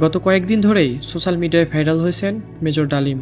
গত কয়েকদিন ধরেই সোশ্যাল মিডিয়ায় ভাইরাল হয়েছেন মেজর ডালিম।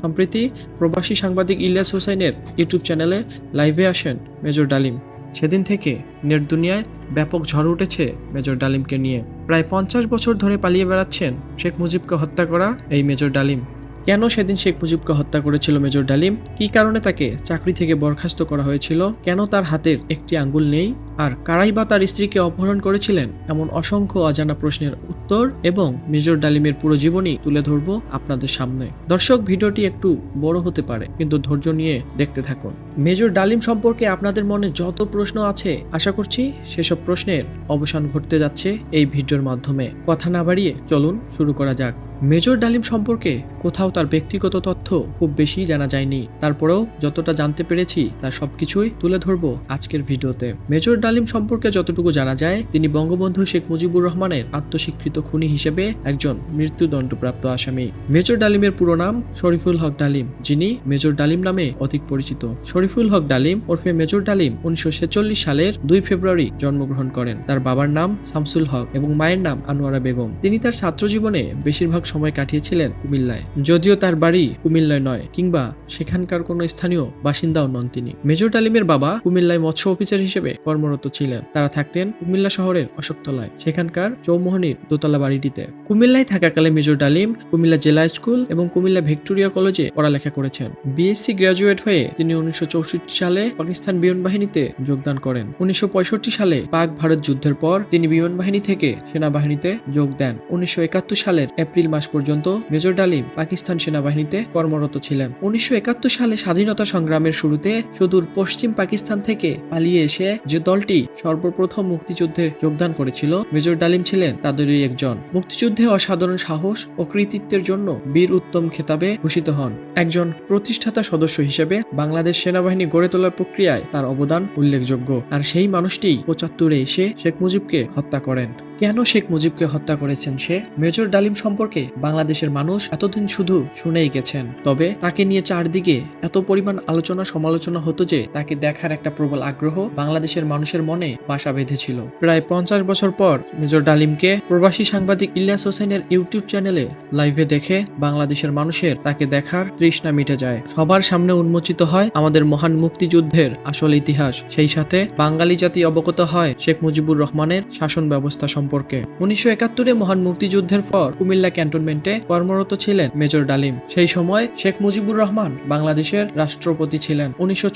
সম্প্রতি প্রবাসী সাংবাদিক ইলিয়াস হোসেনের ইউটিউব চ্যানেলে লাইভে আসেন মেজর ডালিম। সেদিন থেকে নেট দুনিয়ায় ব্যাপক ঝড় উঠেছে মেজর ডালিমকে নিয়ে। প্রায় পঞ্চাশ বছর ধরে পালিয়ে বেড়াচ্ছেন শেখ মুজিবকে হত্যা করা এই মেজর ডালিম। কেন সেদিন শেখ মুজিবকে হত্যা করেছিল মেজর ডালিম? কি কারণে তাকে চাকরি থেকে বরখাস্ত করা হয়েছিল? কেন তার হাতের একটি আঙ্গুল নেই? আর কারাই বা তার স্ত্রীকে অপহরণ করেছিলেন? এমন অসংখ্য অজানা প্রশ্নের উত্তর এবং মেজর ডালিমের পুরো জীবনী তুলে ধরব আপনাদের সামনে। দর্শক, ভিডিওটি একটু বড় হতে পারে, কিন্তু ধৈর্য নিয়ে দেখতে থাকুন। মেজর ডালিম সম্পর্কে আপনাদের মনে যত প্রশ্ন আছে, আশা করছি সেসব প্রশ্নের অবসান ঘটতে যাচ্ছে এই ভিডিওর মাধ্যমে। কথা না বাড়িয়ে চলুন শুরু করা যাক। মেজর ডালিম সম্পর্কে কোথাও তার ব্যক্তিগত তথ্য খুব বেশি জানা যায়নি। তারপরেও যতটা জানতে পেরেছি, তার সবকিছুই তুলে ধরবো আজকের ভিডিওতে। মেজর ডালিম সম্পর্কে যতটুকু জানা যায়, তিনি বঙ্গবন্ধু শেখ মুজিবুর রহমানের আত্মস্বীকৃত খুনি হিসেবে একজন মৃত্যুদণ্ডপ্রাপ্ত আসামি। মেজর ডালিমের পুরো নাম শরীফুল হক ডালিম, যিনি মেজর ডালিম নামে অধিক পরিচিত। শরীফুল হক ডালিম ওরফে মেজর ডালিম উনিশশো ছেচল্লিশ সালের দুই ফেব্রুয়ারি জন্মগ্রহণ করেন। তার বাবার নাম শামসুল হক এবং মায়ের নাম আনোয়ারা বেগম। তিনি তার ছাত্র জীবনে বেশিরভাগ সময় কাটিয়েছিলেন কুমিল্লায়। যদিও তার বাড়ি কুমিল্লায় নয়, কিংবা সেখানকার কোনো স্থানীয় বাসিন্দাও নন তিনি। মেজর ডালিমের বাবা কুমিল্লায় মৎস্য অফিসার হিসেবে কর্মরত ছিলেন। তারা থাকতেন কুমিল্লা শহরের অশোকতলায়, সেখানকার চৌমোহনীর দোতলা বাড়িটিতে। কুমিল্লায় থাকাকালে মেজর ডালিম কুমিল্লা জেলা স্কুল এবং কুমিল্লা ভিক্টোরিয়া কলেজে পড়ালেখা করেছেন। বিএসসি গ্রাজুয়েট হয়ে তিনি উনিশশো চৌষট্টি সালে পাকিস্তান বিমান বাহিনীতে যোগদান করেন। উনিশশো পঁয়ষট্টি সালে পাক ভারত যুদ্ধের পর তিনি বিমান বাহিনী থেকে সেনাবাহিনীতে যোগ দেন। উনিশশো একাত্তর সালের এপ্রিল মাস পর্যন্ত মেজর ডালিম পাকিস্তান সেনাবাহিনীতে কর্মরত ছিলেন। উনিশশো সালে স্বাধীনতা সংগ্রামের শুরুতে সুদূর পশ্চিম পাকিস্তান থেকে পালিয়ে এসে যে দলটি সর্বপ্রথম মুক্তিযুদ্ধে যোগদান করেছিল, মেজর ডালিম ছিলেন তাদেরই একজন। মুক্তিযুদ্ধে অসাধারণ সাহস ও কৃতিত্বের জন্য বীর উত্তম খেতাবে ভূষিত হন। একজন প্রতিষ্ঠাতা সদস্য হিসেবে বাংলাদেশ সেনাবাহিনী গড়ে তোলার প্রক্রিয়ায় তার অবদান উল্লেখযোগ্য। আর সেই মানুষটি পঁচাত্তরে এসে শেখ মুজিবকে হত্যা করেন। কেন শেখ মুজিবকে হত্যা করেছেন সে? মেজর ডালিম সম্পর্কে বাংলাদেশের মানুষ এতদিন শুধু শুনেই গেছেন। তবে তাকে নিয়ে চারদিকে এত পরিমাণ আলোচনা সমালোচনা হতো যে তাকে দেখার একটা প্রবল আগ্রহ বাংলাদেশের মানুষের মনে বাসা বেঁধেছিল। প্রায় পঞ্চাশ বছর পর মেজর ডালিমকে প্রবাসী সাংবাদিক ইলিয়াস হোসেনের ইউটিউব চ্যানেলে লাইভে দেখে বাংলাদেশের মানুষের তাকে দেখার তৃষ্ণা মিটে যায়। সবার সামনে উন্মোচিত হয় আমাদের মহান মুক্তিযুদ্ধের আসল ইতিহাস। সেই সাথে বাঙালি জাতি অবগত হয় শেখ মুজিবুর রহমানের শাসন ব্যবস্থা সম্পর্কে। উনিশশো একাত্তরে মহান মুক্তিযুদ্ধের পর কুমিল্লা ক্যান্টনমেন্টে কর্মরত ছিলেন মেজর ডালিম। সেই সময় শেখ মুজিবুর রহমান বাংলাদেশের রাষ্ট্রপতি ছিলেন। উনিশশো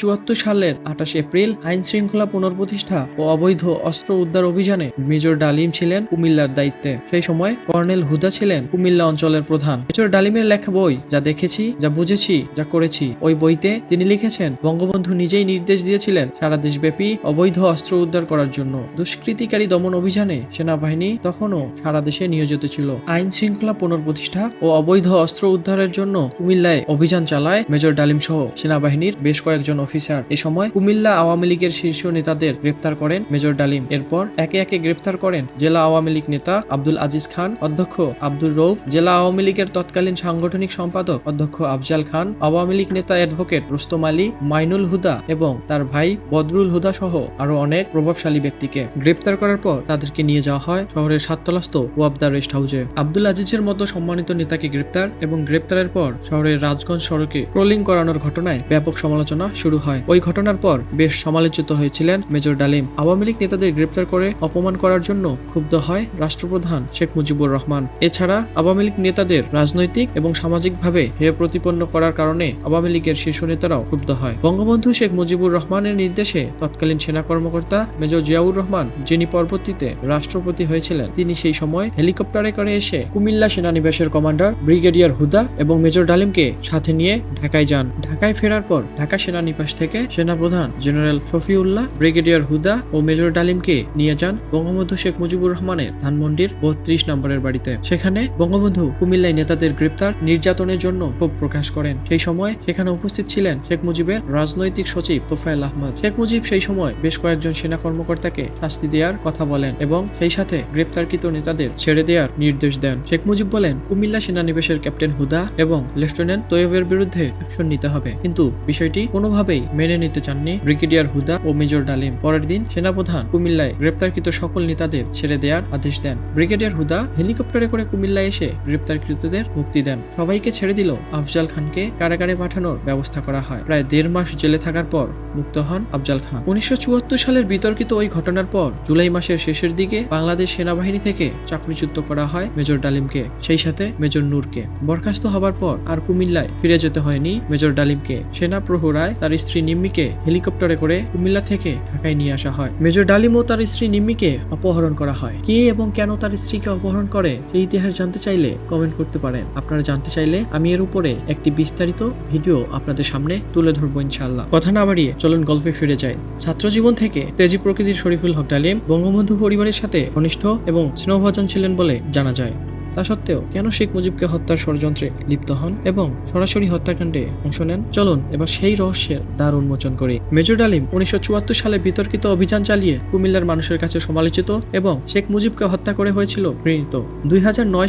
সালের আঠাশ এপ্রিল আইন শৃঙ্খলা পুনর্প্রতিষ্ঠা ও অবৈধ অস্ত্র উদ্ধার অভিযানে মেজর ডালিম ছিলেন কুমিল্লার দায়িত্বে। সেই সময় কর্নেল হুদা ছিলেন কুমিল্লা অঞ্চলের প্রধান। মেজর ডালিমের লেখা বই যা দেখেছি, যা বুঝেছি, যা করেছি, ওই বইতে তিনি লিখেছেন, বঙ্গবন্ধু নিজেই নির্দেশ দিয়েছিলেন সারা দেশব্যাপী অবৈধ অস্ত্র উদ্ধার করার জন্য। দুষ্কৃতিকারী দমন অভিযানে সেনাবাহিনী তখনও সারা দেশে নিয়োজিত ছিল। আইন শৃঙ্খলা পুনর্প্রতিষ্ঠা ও অবৈধ অস্ত্র উদ্ধারের জন্য কুমিল্লায় অভিযান চালায় মেজর ডালিম সহ সেনাবাহিনীর বেশ কয়েকজন অফিসার। এ সময় কুমিল্লা আওয়ামী লীগের শীর্ষ নেতাদের গ্রেপ্তার করেন মেজর ডালিম। এরপর একে একে গ্রেপ্তার করেন জেলা আওয়ামী লীগ নেতা আব্দুল আজিজ খান, অধ্যক্ষ আব্দুল রৌফ জেলা আওয়ামী লীগের তৎকালীন সাংগঠনিক সম্পাদক অধ্যক্ষ আফজাল খান, আওয়ামী লীগ নেতা অ্যাডভোকেট রুস্তম আলী, মাইনুল হুদা এবং তার ভাই বদরুল হুদা সহ আরও অনেক প্রভাবশালী ব্যক্তিকে গ্রেপ্তার করার পর তাদেরকে নিয়ে যাওয়া হয় শহরের সাততলাস্থ ওয়াবদা রেস্ট হাউসে আব্দুল আজিজের মতো সম্মানিত নেতাকে গ্রেপ্তার এবং গ্রেপ্তারের পর শহরের রাজগঞ্জ সড়কে ট্রোলিং করানোর ঘটনায় ব্যাপক সমালোচনা শুরু হয়। ওই ঘটনার পর বেশ সমালোচিত হয়েছিলেন মেজর ডালিম। আওয়ামী লীগ নেতাদের গ্রেপ্তার করে অপমান করার জন্য ক্ষুব্ধ হয় রাষ্ট্রপ্রধান শেখ মুজিবুর রহমান। এছাড়া আওয়ামী লীগ নেতাদের রাজনৈতিক এবং সামাজিকভাবে হেয় প্রতিপন্ন করার কারণে আওয়ামী লীগের শীর্ষ নেতারাও ক্ষুব্ধ হয়। বঙ্গবন্ধু শেখ মুজিবুর রহমানের নির্দেশে তৎকালীন সেনা কর্মকর্তা মেজর জিয়াউর রহমান, যিনি পরবর্তীতে রাষ্ট্রপতি হয়েছিলেন, তিনি সেই সময় হেলিকপ্টারে করে এসে কুমিল্লা সেনানিবাসের কমান্ডার, ব্রিগেডিয়ার হুদা এবং মেজর ডালিমকে সাথে নিয়ে ঢাকায় যান। ঢাকায় ফেরার পর ঢাকা সেনানিবাস থেকে সেনাপ্রধান জেনারেল শফিউল্লাহ, ব্রিগেডিয়ার হুদা ও মেজর ডালিমকে নিয়ে যান বঙ্গবন্ধু শেখ মুজিবুর রহমানের ধানমন্ডির বত্রিশ নম্বরের বাড়িতে। সেখানে বঙ্গবন্ধু কুমিল্লায় নেতাদের গ্রেপ্তার, নির্যাতনের জন্য ক্ষোভ প্রকাশ করেন। সেই সময় সেখানে উপস্থিত ছিলেন শেখ মুজিবের রাজনৈতিক সচিব তোফায়েল আহমদ। শেখ মুজিব সেই সময় বেশ কয়েকজন সেনা কর্মকর্তাকে শাস্তি দেওয়ার কথা বলেন এবং সেই সাথে গ্রেপ্তারকৃত নেতাদের ছেড়ে দেওয়ার নির্দেশ দেন। শেখ মুজিব বলেন, কুমিল্লা সেনানিবেশের ক্যাপ্টেন হুদা এবং লেফটেন্যান্ট তৈয়বের বিরুদ্ধে অ্যাকশন নিতে হবে। কিন্তু বিষয়টি কোনোভাবেই মেনে নিতে চাননি ব্রিগেডিয়ার হুদা ও মেজর ডালিম। পরের দিন সেনাপ্রধান কুমিল্লায় গ্রেপ্তারকৃত সকল নেতাদের ছেড়ে দেওয়ার আদেশ দেন। ব্রিগেডিয়ার হুদা হেলিকপ্টারে করে কুমিল্লায় এসে গ্রেপ্তারকৃতদের মুক্তি দেন। সবাইকে ছেড়ে দিল আফজাল খানকে কারাগারে পাঠানোর ব্যবস্থা করা হয়। প্রায় দেড় মাস জেলে থাকার পর মুক্ত হন আফজাল খান। উনিশশো চুয়াত্তর সালের বিতর্কিত ওই ঘটনার পর জুলাই মাসের শেষের দিকে বাংলাদেশ সেনাবাহিনী থেকে চাকরিচ্যুত করা হয় মেজর ডালিমকে। সেই সাথে মেজর নূরকে। বরখাস্ত হবার পর আর কুমিল্লায় ফিরে যেতে হয়নি মেজর ডালিমকে। সেনা প্রহরায় তার স্ত্রী নিম্মিকে হেলিকপ্টারে করে কুমিল্লা থেকে ঢাকায় নিয়ে আসা হয়। মেজর ডালিম ও তার স্ত্রী নিম্মিকে অপহরণ করা হয়। কে এবং কেন তার স্ত্রীকে অপহরণ করে সেই ইতিহাস জানতে চাইলে কমেন্ট করতে পারেন। আপনারা জানতে চাইলে আমি এর উপরে একটি বিস্তারিত ভিডিও আপনাদের সামনে তুলে ধরবো ইনশাল্লাহ কথা না বাড়িয়ে চলুন গল্পে ফিরে যাই। ছাত্র জীবন থেকে তেজি প্রকৃতির শরীফুল হক ডালিম বঙ্গবন্ধু পরিবারের সাথে ঘনিষ্ঠ এবং স্নেহভাজন ছিলেন বলে জানা যায়। তা সত্ত্বেও কেন শেখ মুজিবকে হত্যার ষড়যন্ত্রে লিপ্ত হন এবং সরাসরি হত্যাকাণ্ডে অংশ নেন? চলুন এবার সেই রহস্যের দ্বার উন্মোচন করি। মেজর ডালিম উনিশশো চুয়াত্তর সালে বিতর্কিত অভিযান চালিয়ে কুমিল্লার মানুষের কাছে সমালোচিত এবং শেখ মুজিবকে হত্যা করে হয়েছিল ঘৃণিত। দুই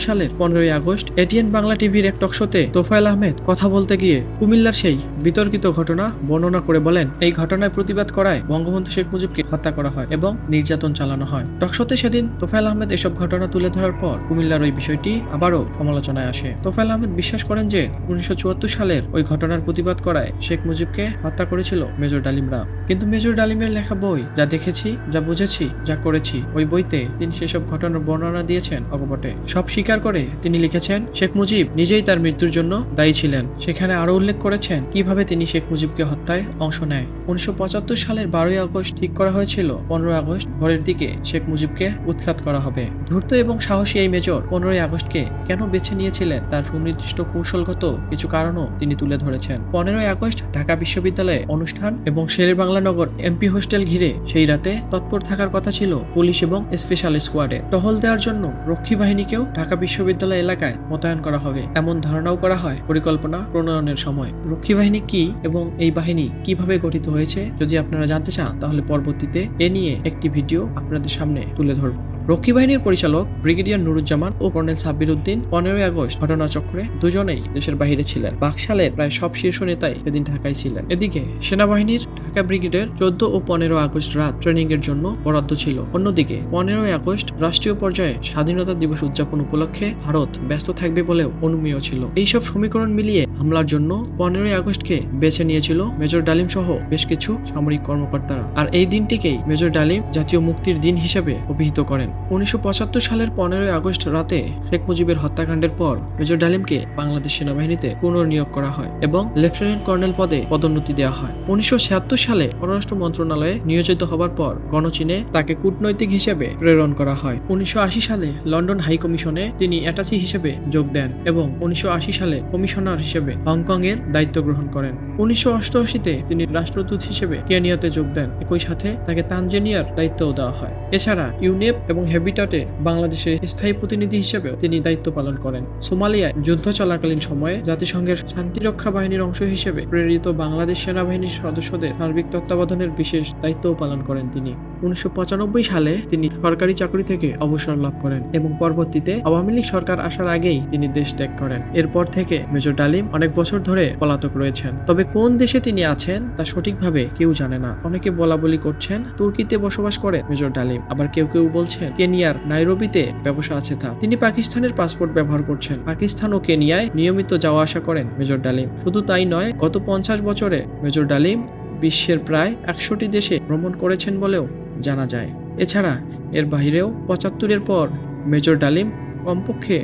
সালের পনেরোই আগস্ট এটিএন বাংলা টিভির এক টকশোতে তোফায়েল আহমেদ কথা বলতে গিয়ে কুমিল্লার সেই বিতর্কিত ঘটনা বর্ণনা করে বলেন, এই ঘটনায় প্রতিবাদ করায় বঙ্গবন্ধু শেখ মুজিবকে হত্যা করা হয় এবং নির্যাতন চালানো হয়। টকশোতে সেদিন তোফায়েল আহমেদ এসব ঘটনা তুলে ধরার পর কুমিল্লার ওই বিষয়টি আবারও সমালোচনায় আসে। তোফায়েল আহমেদ বিশ্বাস করেন যে, উনিশশো চুয়াত্তর সালের ওই ঘটনার প্রতিবাদ করায় শেখ মুজিবকে হত্যা করেছিল মেজর ডালিমরা। কিন্তু মেজর ডালিমের লেখা বই, যা দেখেছি, যা বুঝেছি, যা করেছি ওই বইতে তিনি সেসব ঘটনার বর্ণনা দিয়েছেন অকপটে সব স্বীকার করে তিনি লিখেছেন, শেখ মুজিব নিজেই তার মৃত্যুর জন্য দায়ী ছিলেন। সেখানে আরও উল্লেখ করেছেন কীভাবে তিনি শেখ মুজিবকে হত্যায় অংশ নেয়। উনিশশো পঁচাত্তর সালের বারোই আগস্ট ঠিক করা হয়েছিল, পনেরোই আগস্ট ভোরের দিকে শেখ মুজিবকে উৎখাত করা হবে। ধূর্ত এবং সাহসী এই মেজর পনেরোই আগস্টকে কেন বেছে নিয়েছিলেন? তার সুনির্দিষ্ট কৌশলগত কিছু কারণও তিনি তুলে ধরেছেন। পনেরোই আগস্ট ঢাকা বিশ্ববিদ্যালয়ে অনুষ্ঠান এবং শেরের বাংলানগর এমপি হোস্টেল ঘিরে সেই রাতে তৎপর থাকার কথা ছিল পুলিশ এবং স্পেশাল স্কোয়াডে। টহল দেওয়ার জন্য রক্ষী বাহিনীকেও ঢাকা বিশ্ববিদ্যালয় এলাকায় মোতায়েন করা হবে। এমন ধারণাও করা হয় পরিকল্পনা প্রণয়নের সময়। রক্ষী বাহিনী কি এবং এই বাহিনী কীভাবে গঠিত হয়েছে, যদি আপনারা জানতে চান, তাহলে পরবর্তীতে এ নিয়ে একটি ভিডিও আপনাদের সামনে তুলে ধরব। রক্ষী বাহিনীর পরিচালক ব্রিগেডিয়ার নুরুজ্জামান ও কর্নেল সাব্বির উদ্দিন পনেরোই আগস্ট ঘটনাচক্রে দুজনেই দেশের বাইরে ছিলেন। বাকশালের প্রায় সব শীর্ষ নেতাই সেদিন ঢাকায় ছিলেন। এদিকে সেনাবাহিনীর ঢাকা ব্রিগেডের চোদ্দ ও পনেরো আগস্ট রাত ট্রেনিং এর জন্য বরাদ্দ ছিল। অন্যদিকে পনেরোই আগস্ট রাষ্ট্রীয় পর্যায়ে স্বাধীনতা দিবস উদযাপন উপলক্ষে ভারত ব্যস্ত থাকবে বলেও অনুমেয় ছিল। এইসব সমীকরণ মিলিয়ে হামলার জন্য পনেরোই আগস্টকে বেছে নিয়েছিল মেজর ডালিম সহ বেশ কিছু সামরিক কর্মকর্তারা। আর এই দিনটিকেই মেজর ডালিম জাতীয় মুক্তির দিন হিসেবে অভিহিত করেন। উনিশশো পঁচাত্তর সালের পনেরোই আগস্ট রাতে শেখ মুজিবের হত্যাকাণ্ডের পর মেজর ডালিমকে বাংলাদেশ সেনাবাহিনীতে পুনর্নিয়োগ করা হয় এবং লেফটেন্যান্ট কর্নেল পদে পদোন্নতি দেওয়া হয়। উনিশশো সালে পররাষ্ট্র মন্ত্রণালয়ে নিয়োজিত হবার পর গণচীনে তাকে কূটনৈতিক হিসেবে প্রেরণ করা হয়। উনিশশো সালে লন্ডন হাই কমিশনে তিনি অ্যাটাচি হিসেবে যোগ দেন এবং উনিশশো আশি সালে কমিশনার হিসেবে হংকং এর দায়িত্ব গ্রহণ করেন। উনিশশো অষ্টআশিতে তিনি রাষ্ট্রদূত হিসেবে কেনিয়াতে যোগ দেন। একই সাথে তাকে তানজেনিয়ার দায়িত্বও দেওয়া হয়। এছাড়া ইউনেপ এবং হ্যাবিটাটে বাংলাদেশের স্থায়ী প্রতিনিধি হিসেবেও তিনি দায়িত্ব পালন করেন। সোমালিয়ায় যুদ্ধ চলাকালীন সময়ে জাতিসংঘের শান্তিরক্ষা বাহিনীর অংশ হিসেবে প্রেরিত বাংলাদেশ সেনাবাহিনীর সদস্যদের সার্বিক তত্ত্বাবধানের বিশেষ দায়িত্বও পালন করেন তিনি। উনিশশো পঁচানব্বই সালে তিনি সরকারি চাকরি থেকে অবসর লাভ করেন এবং পরবর্তীতে আওয়ামী লীগ সরকার আসার আগেই তিনি দেশ ত্যাগ করেন। এরপর থেকে মেজর ডালিম অনেক বছর ধরে পলাতক রয়েছেন। তবে কোন দেশে তিনি আছেন তা সঠিকভাবে কেউ জানে না। অনেকে বলা বলি করছেন, তুর্কিতে বসবাস করে মেজর ডালিম। আবার কেউ কেউ বলছেন কেনিয়ার নাইরোবিতে ব্যবসা আছে তা তিনি পাকিস্তানের পাসপোর্ট ব্যবহার করছেন। পাকিস্তান ও কেনিয়ায় নিয়মিত যাওয়া আসা করেন মেজর ডালিম। শুধু তাই নয়, গত পঞ্চাশ বছরে মেজর ডালিম বিশ্বের প্রায় একশোটি দেশে ভ্রমণ করেছেন বলেও জানা যায়। এছাড়া এর বাইরেও পঁচাত্তরের পর মেজর ডালিম কমপক্ষে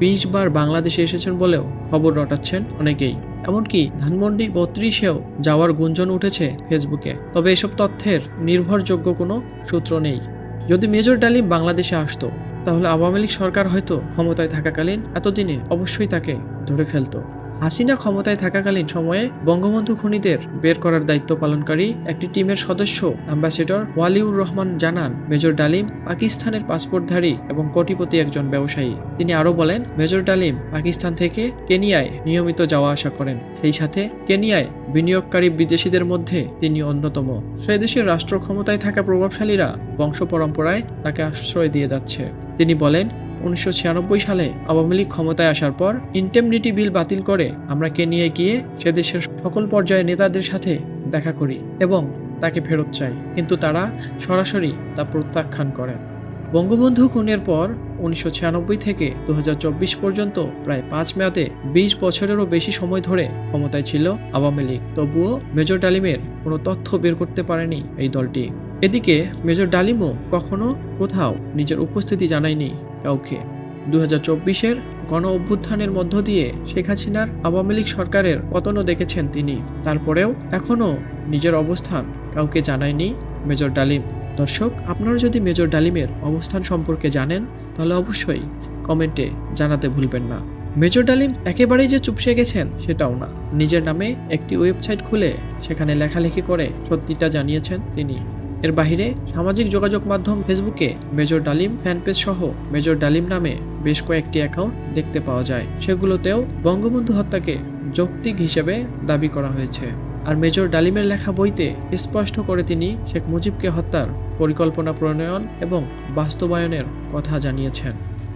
বিশ বার বাংলাদেশে এসেছেন বলেও খবর রটাচ্ছেন অনেকেই। এমনকি ধানমন্ডি বত্রিশেও যাওয়ার গুঞ্জন উঠেছে ফেসবুকে। তবে এসব তথ্যের নির্ভরযোগ্য কোনো সূত্র নেই। যদি মেজর ডালিম বাংলাদেশে আসতো, তাহলে আওয়ামী লীগ সরকার হয়তো ক্ষমতায় থাকাকালীন এতদিনে অবশ্যই তাকে ধরে ফেলতো। হাসিনা ক্ষমতায় থাকাকালীন সময়ে বঙ্গবন্ধু খুনিদের বের করার দায়িত্ব পালনকারী একটি টিমের সদস্য অ্যাম্বাসেডর ওয়ালিউর রহমান জানান, মেজর ডালিম পাকিস্তানের পাসপোর্টধারী এবং কোটিপতি একজন ব্যবসায়ী। তিনি আরও বলেন, মেজর ডালিম পাকিস্তান থেকে কেনিয়ায় নিয়মিত যাওয়া আসা করেন। সেই সাথে কেনিয়ায় বিনিয়োগকারী বিদেশিদের মধ্যে তিনি অন্যতম। সে দেশের রাষ্ট্র ক্ষমতায় থাকা প্রভাবশালীরা বংশ পরম্পরায় তাকে আশ্রয় দিয়ে যাচ্ছে। তিনি বলেন উনিশশো ছিয়ানব্বই সালে আওয়ামী লীগ ক্ষমতায় আসার পর ইন্টেমনিটি বিল বাতিল করে আমরা কেনিয়ায় গিয়ে সে দেশের সকল পর্যায়ের নেতাদের সাথে দেখা করি এবং তাকে ফেরত চাই। কিন্তু তারা সরাসরি তা প্রত্যাখ্যান করেন। বঙ্গবন্ধু খুনের পর উনিশশো ছিয়ানব্বই থেকে দু হাজার চব্বিশ পর্যন্ত প্রায় পাঁচ মেয়াদে বিশ বছরেরও বেশি সময় ধরে ক্ষমতায় ছিল আওয়ামী লীগ। তবুও মেজর ডালিমের কোনো তথ্য বের করতে পারেনি এই দলটি। এদিকে মেজর ডালিমও কখনো কোথাও নিজের উপস্থিতি জানায়নি কাউকে। দু হাজার চব্বিশের গণ অভ্যুত্থানের মধ্য দিয়ে শেখ হাসিনার আওয়ামী লীগ সরকারের পতনও দেখেছেন তিনি। তারপরেও এখনও নিজের অবস্থান কাউকে জানায়নি মেজর ডালিম। দর্শক, আপনারা যদি মেজর ডালিমের অবস্থান সম্পর্কে জানেন, তাহলে অবশ্যই কমেন্টে জানাতে ভুলবেন না। মেজর ডালিম একেবারেই যে চুপসে গেছেন, সেটাও না। নিজের নামে একটি ওয়েবসাইট খুলে সেখানে লেখালেখি করে সত্যিটা জানিয়েছেন তিনি। এর বাহিরে সামাজিক যোগাযোগ মাধ্যম ফেসবুকে মেজর ডালিম ফ্যানপেজ সহ মেজর ডালিম নামে বেশ কয়েকটি অ্যাকাউন্ট দেখতে পাওয়া যায়। সেগুলোতেও বঙ্গবন্ধু হত্যাকে যৌক্তিক হিসেবে দাবি করা হয়েছে। আর মেজর ডালিমের লেখা বইতে স্পষ্ট করে তিনি শেখ মুজিবকে হত্যার পরিকল্পনা প্রণয়ন এবং বাস্তবায়নের কথা জানিয়েছেন।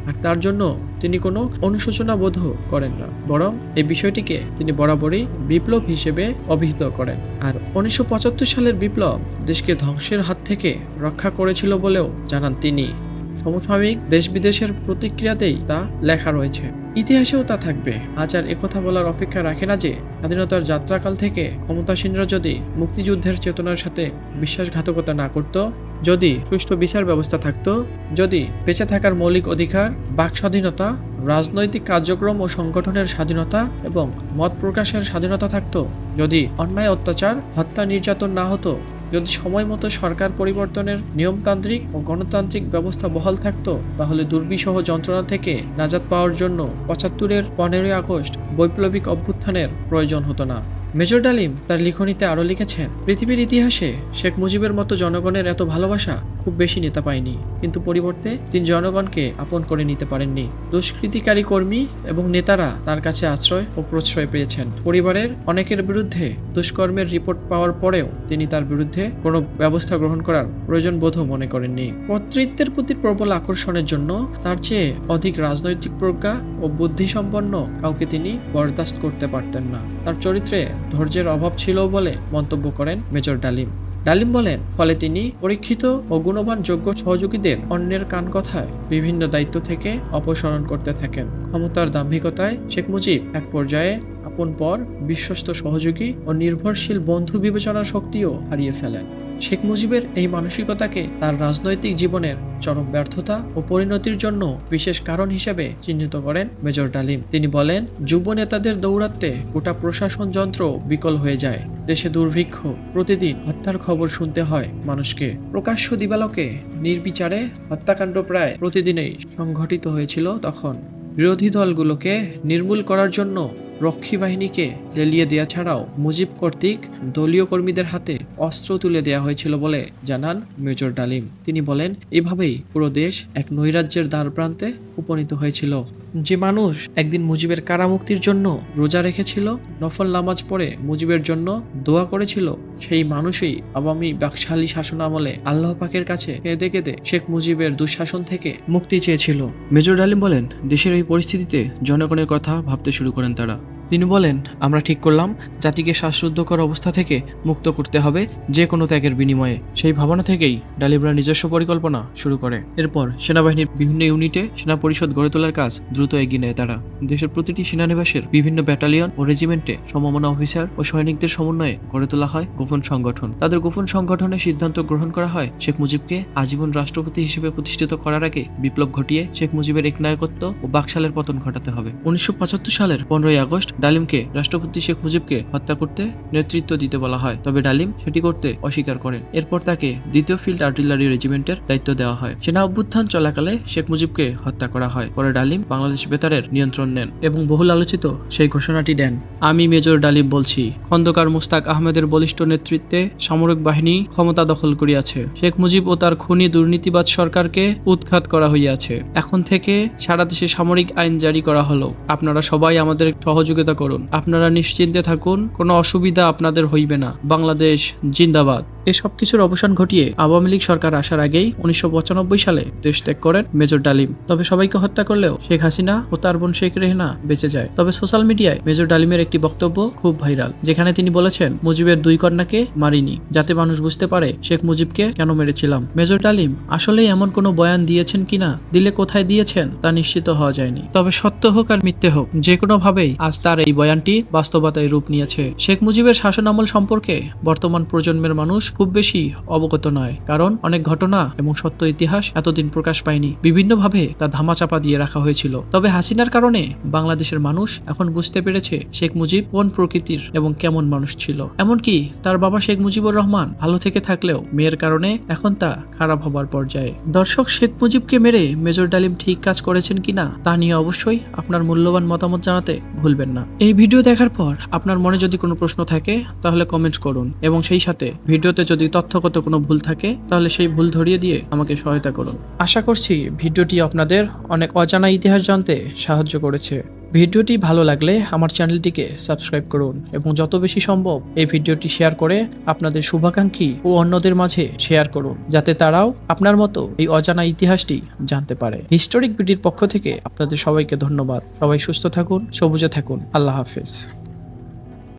আর তার জন্য তিনি কোনো অনুশোচনা বোধ করেন না, বরং এই বিষয়টিকে তিনি বরাবরই বিপ্লব হিসেবে অভিহিত করেন। আর উনিশশো পঁচাত্তর সালের বিপ্লব দেশকে ধ্বংসের হাত থেকে রক্ষা করেছিল বলেও জানান তিনি। সমসাময়িক দেশ বিদেশের প্রতিক্রিয়াতেই তা লেখা রয়েছে। ইতিহাসেও তা থাকবে। আজ আর একথা বলার অপেক্ষা রাখে না যে, স্বাধীনতার যাত্রাকাল থেকে ক্ষমতাসীনরা যদি মুক্তিযুদ্ধের চেতনার সাথে বিশ্বাসঘাতকতা না করত, যদি সুষ্ঠু বিচার ব্যবস্থা থাকতো, যদি বেঁচে থাকার মৌলিক অধিকার, বাক স্বাধীনতা, রাজনৈতিক কার্যক্রম ও সংগঠনের স্বাধীনতা এবং মত প্রকাশের স্বাধীনতা থাকতো, যদি অন্যায় অত্যাচার, হত্যা নির্যাতন না হতো যদি সময় মতো সরকার পরিবর্তনের নিয়মতান্ত্রিক ও গণতান্ত্রিক ব্যবস্থা বহাল থাকত, তাহলে দুর্বিষহ যন্ত্রণা থেকে নাজাদ পাওয়ার জন্য পঁচাত্তরের পনেরোই আগস্ট বৈপ্লবিক অভ্যুত্থানের প্রয়োজন হতো না। মেজর ডালিম তার লিখনীতে আরও লিখেছেন, পৃথিবীর ইতিহাসে শেখ মুজিবের মতো জনগণের এত ভালোবাসা খুব বেশি নেতা পায়নি, কিন্তু পরিবর্তে তিনি জনগণকে আপন করে নিতে পারেননি। দুষ্কৃতিকারী কর্মী এবং নেতারা তার কাছে আশ্রয় ও প্রশ্রয় পেয়েছেন। পরিবারের অনেকের বিরুদ্ধে দুষ্কর্মের রিপোর্ট পাওয়ার পরেও তিনি তার বিরুদ্ধে কোনো ব্যবস্থা গ্রহণ করার প্রয়োজন বোধও মনে করেননি। কর্তৃত্বের প্রতি প্রবল আকর্ষণের জন্য তার চেয়ে অধিক রাজনৈতিক প্রজ্ঞা ও বুদ্ধিসম্পন্ন কাউকে তিনি বরদাস্ত করতে পারতেন না। তার চরিত্রে ধৈর্যের অভাব ছিল বলে মন্তব্য করেন মেজর ডালিম। ডালিম বলেন, ফলে তিনি পরীক্ষিত ও গুণবান যোগ্য সহযোগীদের অন্যের কান কথায় বিভিন্ন দায়িত্ব থেকে অপসারণ করতে থাকেন। ক্ষমতার দাম্ভিকতায় শেখ মুজিব এক পর্যায়ে আপন পর বিশ্বস্ত সহযোগী ও নির্ভরশীল বন্ধু বিবেচনার শক্তিও হারিয়ে ফেলেন। শেখ মুজিবের এই মানসিকতাকে তার রাজনৈতিক জীবনের চরম ব্যর্থতা ও পরিণতির জন্য বিশেষ কারণ হিসেবে চিহ্নিত করেন মেজর ডালিম। তিনি বলেন, যুব নেতাদের দৌরাত্মে গোটা প্রশাসন যন্ত্র বিকল হয়ে যায়। দেশে দুর্ভিক্ষ, প্রতিদিন হত্যার খবর শুনতে হয় মানুষকে। প্রকাশ্য দিবালোকে নির্বিচারে হত্যাকাণ্ড প্রায় প্রতিদিনেই সংঘটিত হয়েছিল তখন। বিরোধী দলগুলোকে নির্মূল করার জন্য রক্ষী বাহিনীকে লেলিয়ে দেওয়া ছাড়াও মুজিব কর্তৃক দলীয় কর্মীদের হাতে অস্ত্র তুলে দেওয়া হয়েছিল বলে জানান মেজর ডালিম। তিনি বলেন, এভাবেই পুরো দেশ এক নৈরাজ্যের দ্বার প্রান্তে উপনীত হয়েছিল। যে মানুষ একদিন মুজিবের কারামুক্তির জন্য রোজা রেখেছিল, নফল নামাজ পড়ে মুজিবের জন্য দোয়া করেছিল, সেই মানুষই আওয়ামী বাকশালী শাসন আমলে আল্লাহ পাকের কাছে কেঁদে কেঁদে শেখ মুজিবের দুঃশাসন থেকে মুক্তি চেয়েছিল। মেজর ডালিম বলেন, দেশের এই পরিস্থিতিতে জনগণের কথা ভাবতে শুরু করেন তারা। তিনি বলেন, আমরা ঠিক করলাম। জাতিকে শ্বাসরুদ্ধকর অবস্থা থেকে মুক্ত করতে হবে যে কোনো ত্যাগের বিনিময়ে। সেই ভাবনা থেকেই ডালিমরা নিজস্ব পরিকল্পনা শুরু করে। এরপর সেনাবাহিনীর বিভিন্ন ইউনিটে সেনা পরিষদ গড়ে তোলার কাজ দ্রুত এগিয়ে নেয় তারা। দেশের প্রতিটি সেনানিবাসের বিভিন্ন ব্যাটালিয়ন ও রেজিমেন্টে সমমনা অফিসার ও সৈনিকদের সমন্বয়ে গড়ে তোলা হয় গোপন সংগঠন। তাদের গোপন সংগঠনের সিদ্ধান্ত গ্রহণ করা হয় শেখ মুজিবকে আজীবন রাষ্ট্রপতি হিসেবে প্রতিষ্ঠিত করার আগে বিপ্লব ঘটিয়ে শেখ মুজিবের একনায়কত্ব ও বাকশালের পতন ঘটাতে হবে। উনিশশো পঁচাত্তর সালের পনেরোই আগস্ট ডালিমকে, রাষ্ট্রপতি শেখ মুজিবকে হত্যা করতে নেতৃত্ব দিতে বলা হয়। তবে ডালিম সেটি করতে অস্বীকার করেন। এরপর তাকে দ্বিতীয় ফিল্ড আর্টিলারি রেজিমেন্টের দায়িত্ব দেওয়া হয়। সেনা অভ্যুত্থান চলাকালে শেখ মুজিবকে হত্যা করা হয়। পরে ডালিম বাংলাদেশ বেতারের নিয়ন্ত্রণ নেন এবং বহুল আলোচিত সেই ঘোষণাটি দেন। আমি মেজর ডালিম বলছি, খন্দকার মুস্তাক আহমেদের বলিষ্ঠ নেতৃত্বে সামরিক বাহিনী ক্ষমতা দখল করিয়াছে। শেখ মুজিব ও তার খুনি দুর্নীতিবাদ সরকারকে উৎখাত করা হইয়াছে। এখন থেকে সারা দেশে সামরিক আইন জারি করা হলো। আপনারা সবাই আমাদের সহযোগিতা করুন। আপনারা নিশ্চিন্তে থাকুন কোনো অসুবিধা আপনাদের হইবে না। বাংলাদেশ জিন্দাবাদ। এসব কিছুর অবসান ঘটিয়ে আওয়ামী লীগ সরকার আসার আগেই উনিশশো পঁচানব্বই সালে দেশ ত্যাগ করেন মেজর ডালিম। তবে সবাইকে হত্যা করলেও শেখ হাসিনা ও তার বোন শেখ রেহনা বেঁচে যায়। তবে সোশ্যাল মিডিয়ায় মেজর ডালিমের একটি বক্তব্য খুব ভাইরাল, যেখানে তিনি বলেছেন, মুজিবের দুই কন্যাকে মারিনি, যাতে মানুষ বুঝতে পারে শেখ মুজিবকে কেন মেরেছিলাম। মেজর ডালিম, আসলেই এমন কোনো বয়ান দিয়েছেন কিনা, দিলে কোথায় দিয়েছেন, তা নিশ্চিত হওয়া যায়নি। তবে সত্য হোক আর মিথ্যে হোক, যে কোনো ভাবেই আজ তার এই বয়ানটি বাস্তবতায় রূপ নিয়েছে। শেখ মুজিবের শাসনামল সম্পর্কে বর্তমান প্রজন্মের মানুষ খুব বেশি অবগত নয়, কারণ অনেক ঘটনা এবং সত্য ইতিহাস এতদিন প্রকাশ পায়নি। বিভিন্নভাবে তা ধামাচাপা দিয়ে রাখা হয়েছিল। তবে হাসিনার কারণে বাংলাদেশের মানুষ এখন বুঝতে পেরেছে শেখ মুজিব কোন প্রকৃতির এবং কেমন মানুষ ছিল। এমনকি তার বাবা শেখ মুজিবুর রহমান ভালো থেকে থাকলেও মেয়ের কারণে এখন তা খারাপ হবার পর্যায়ে। দর্শক, শেখ মুজিবকে মেরে মেজর ডালিম ঠিক কাজ করেছেন কিনা তা নিয়ে অবশ্যই আপনার মূল্যবান মতামত জানাতে ভুলবেন না। এই ভিডিও দেখার পর আপনার মনে যদি কোনো প্রশ্ন থাকে, তাহলে কমেন্ট করুন এবং সেই সাথে ভিডিওতে যদি তথ্যগত কোনো ভুল থাকে, তাহলে সেই ভুল ধরিয়ে দিয়ে আমাকে সহায়তা করুন। আশা করছি ভিডিওটি আপনাদের অনেক অজানা ইতিহাস জানতে সাহায্য করেছে। ভিডিওটি ভালো লাগলে আমার চ্যানেলটিকে সাবস্ক্রাইব করুন এবং যত বেশি সম্ভব এই ভিডিওটি শেয়ার করে আপনাদের শুভাকাঙ্ক্ষী ও অন্যদের মাঝে শেয়ার করুন, যাতে তারাও আপনার মতো এই অজানা ইতিহাসটি জানতে পারে। হিস্টোরিক বিডির পক্ষ থেকে আপনাদের সবাইকে ধন্যবাদ। সবাই সুস্থ থাকুন, সবুজে থাকুন। আল্লাহ হাফেজ।